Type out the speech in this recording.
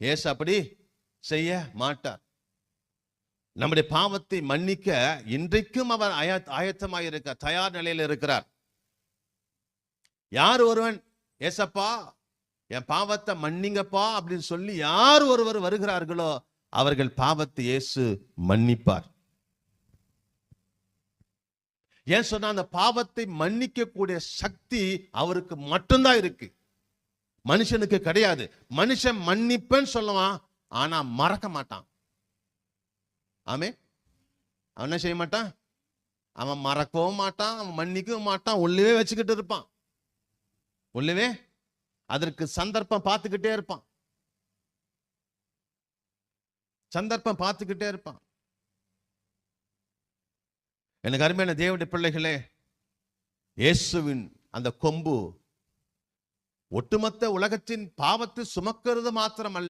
ஏசு அப்படி செய்ய மாட்டார். நம்முடைய பாவத்தை மன்னிக்க இன்றைக்கும் அவர் ஆய ஆயத்தமாக இருக்க தயார் நிலையில் இருக்கிறார். யார் ஒருவன் ஏசப்பா என் பாவத்தை மன்னிங்கப்பா அப்படின்னு சொல்லி யார் ஒருவர் வருகிறார்களோ அவர்கள் பாவத்தை இயேசு மன்னிப்பார். ஏன் சொன்னா அந்த பாவத்தை மன்னிக்கக்கூடிய சக்தி அவருக்கு மட்டும்தான் இருக்கு. மனுஷனுக்கு கிடையாது. மனுஷன் மன்னிப்பேன்னு சொல்லுவான் ஆனா மறக்க மாட்டான். ஆமே அவன் என்ன செய்ய மாட்டான்? அவன் மறக்கவும் மாட்டான் அவன் மன்னிக்கவும் மாட்டான் உள்ளவே வச்சுக்கிட்டு இருப்பான். உள்ளவே? அதற்கு சந்தர்ப்பம் பார்த்துக்கிட்டே இருப்பான். சந்தர்ப்பம் பார்த்துக்கிட்டே இருப்பான். எனக்கு அருமையான தேவடைய பிள்ளைகளே இயேசுவின் அந்த கொம்பு ஒட்டுமொத்த உலகத்தின் பாவத்தை சுமக்கிறது மாத்திரமல்ல.